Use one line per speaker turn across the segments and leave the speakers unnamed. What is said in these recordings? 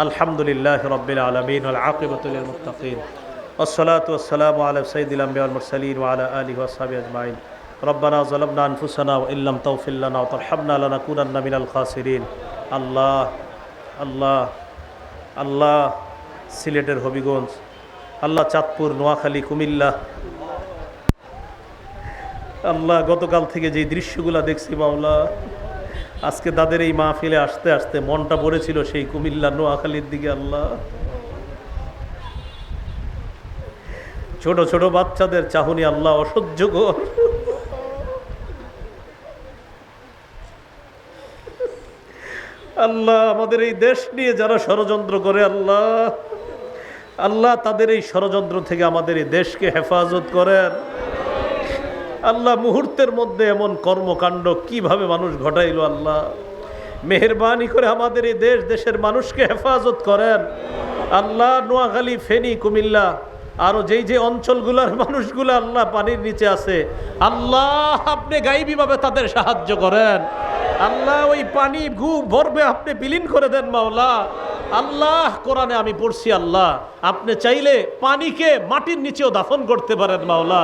আলহামদুলিল্লাহ রবিল আলমিন আকিবতুল মুতাকিন والصلاة والسلام على سيد الأنبياء والمرسلين وعلى آله وصحبه أجمعين ربنا ظلمنا أنفسنا وإن لم تغفر لنا وترحمنا لنكونن من الخاسرين الله الله আল্লাহ সিলেটের হবিগঞ্জ আল্লাহ চাঁদপুর নোয়াখালী কুমিল্লা আল্লাহ গতকাল থেকে যে দৃশ্যগুলো দেখছি মাওলা আজকে তাদের এই মাহফিলে আসতে আসতে মনটা পড়েছিল সেই কুমিল্লা নোয়াখালীর দিকে, আল্লাহ। ছোট ছোট বাচ্চাদের চাহনি আল্লাহ অসহ্যকর আল্লাহ আমাদের এই দেশ নিয়ে যারা ষড়যন্ত্র করে, আল্লাহ। আল্লাহ তাদের এই ষড়যন্ত্র থেকে আমাদের এই দেশকে হেফাজত করেন। আল্লাহ মুহূর্তের মধ্যে এমন কর্মকাণ্ড কীভাবে মানুষ ঘটাইল আল্লাহ? মেহরবানি করে আমাদের এই দেশ, দেশের মানুষকে হেফাজত করেন। আল্লাহ নোয়াখালী, ফেনী, কুমিল্লা, আরও যেই যে অঞ্চলগুলোর মানুষগুলো আল্লাহ পানির নিচে আছে, আল্লাহ আপনি গাইবীভাবে তাদের সাহায্য করেন। আল্লাহ ওই পানি গু ভরবে, আপনি বিলীন করে দেন মাওলা। আল্লাহ, কোরআনে আমি পড়ছি আল্লাহ। আপনি চাইলে পানিকে মাটির নিচেও দাফন করতে পারেন, মাওলা।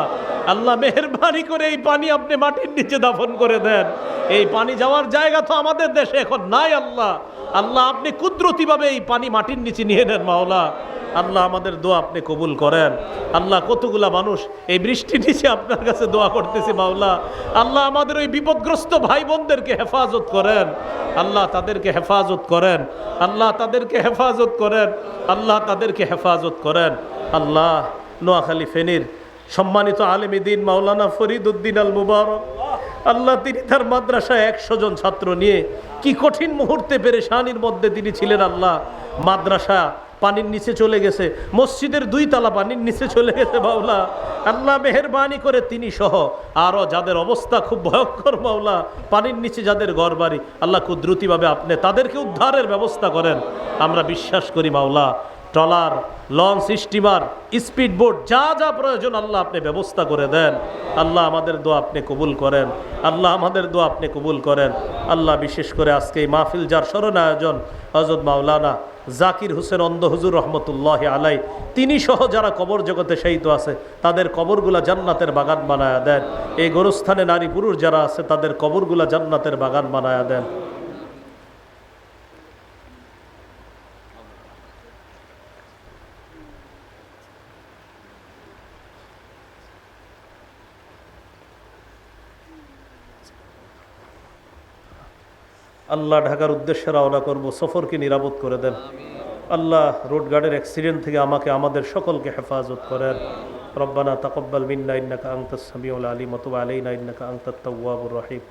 আল্লাহ মেহরবানি করে এই পানি আপনি মাটির নিচে দাফন করে দেন। এই পানি যাওয়ার জায়গা তো আমাদের দেশে এখন নাই, আল্লাহ। আল্লাহ, আপনি কুদরতিভাবে এই পানি মাটির নিচে নিয়ে নেন, মাওলা। আল্লাহ আমাদের দোয়া আপনি কবুল করেন। আল্লাহ কতগুলা মানুষ এই বৃষ্টির নিচে আপনার কাছে দোয়া করতেছি মাওলা। আল্লাহ আমাদের ওই বিপদগ্রস্ত ভাই বোনদেরকে হেফাজত করেন। আল্লাহ তাদেরকে হেফাজত করেন। আল্লাহ তাদেরকে হেফাজত করেন। আল্লাহ তাদেরকে হেফাজত করেন। আল্লাহ নোয়াখালী ফেনীর সম্মানিত আলেমিদিন মাওলানা ফরিদ উদ্দিন আল মুবারক আল্লাহ তিনি তার মাদ্রাসায় একশো জন ছাত্র নিয়ে কি কঠিন মুহূর্তে পেরেশানির মধ্যে তিনি ছিলেন আল্লাহ। মাদ্রাসা পানির নিচে চলে গেছে। মসজিদের দুই তালা পানির নিচে চলে গেছে বাউলা আল্লাহ মেহরবানি করে তিনি সহ। আরও যাদের অবস্থা খুব ভয়ঙ্কর, মাওলা, পানির নিচে যাদের ঘর বাড়ি আল্লাহ কুদরতিভাবে আপনি তাদেরকে উদ্ধারের ব্যবস্থা করেন। আমরা বিশ্বাস করি, Maula trawler, launch, steamer speed boat যা যা প্রয়োজন আল্লাহ আপনি ব্যবস্থা করে দেন। আল্লাহ আমাদের দোয়া আপনি কবুল করেন। আল্লাহ আমাদের দোয়া আপনি কবুল করেন। আল্লাহ বিশেষ করে আজকে এই মাহফিল যার স্মরণ আয়োজন হজরত মাওলানা জাকির হোসেন অন্ধ হুজুর রহমতুল্লাহ আলাই, তিনি সহ যারা কবর জগতে শায়িত আছে, তাদের কবরগুলা জান্নাতের বাগান বানায়া দেন। এই গোরস্থানে নারী পুরুষ যারা আছে, তাদের কবরগুলা জান্নাতের বাগান বানায়া দেন। আল্লাহ ঢাকার উদ্দেশ্যে রওনা করব, সফরকে নিরাপদ করে দেন। আল্লাহ রোড গার্ডের অ্যাক্সিডেন্ট থেকে আমাকে, আমাদের সকলকে হেফাজত করেন। রব্বানা তাকব্বাল মিন্না, ইন্নাকা আংতাস সামিউল আলিম অথবা আলাইনা, ইন্নাকা আংতাত তাওয়াবুর রহিম।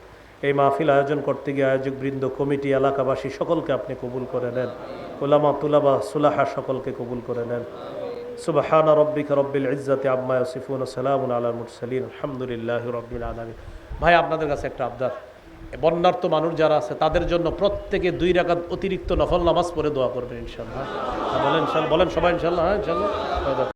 এই মাহফিল আয়োজন করতে গিয়ে আয়োজক বৃন্দ, কমিটি, এলাকাবাসী সকলকে আপনি কবুল করে নেন। ওলামা তুলাবা, সুলাহা সকলকে কবুল করে নেন। সুবহান রব্বিকা রব্বিল ইজ্জাতি আম্মা ইয়াসিফুন সালামুন আলাল মুরসালিন। আলহামদুলিল্লাহি রাব্বিল আলামিন। ভাই, আপনাদের কাছে একটা আবদার। বন্যার্থ মানুষ যারা আছে, তাদের জন্য প্রত্যেকে দুই রাখাত অতিরিক্ত নফল নামাজ পড়ে দোয়া করবেন ইনশাল্লাহ বলেন বলেন সবাই ইনশাল্লাহ হ্যাঁ ইনশাল্লাহ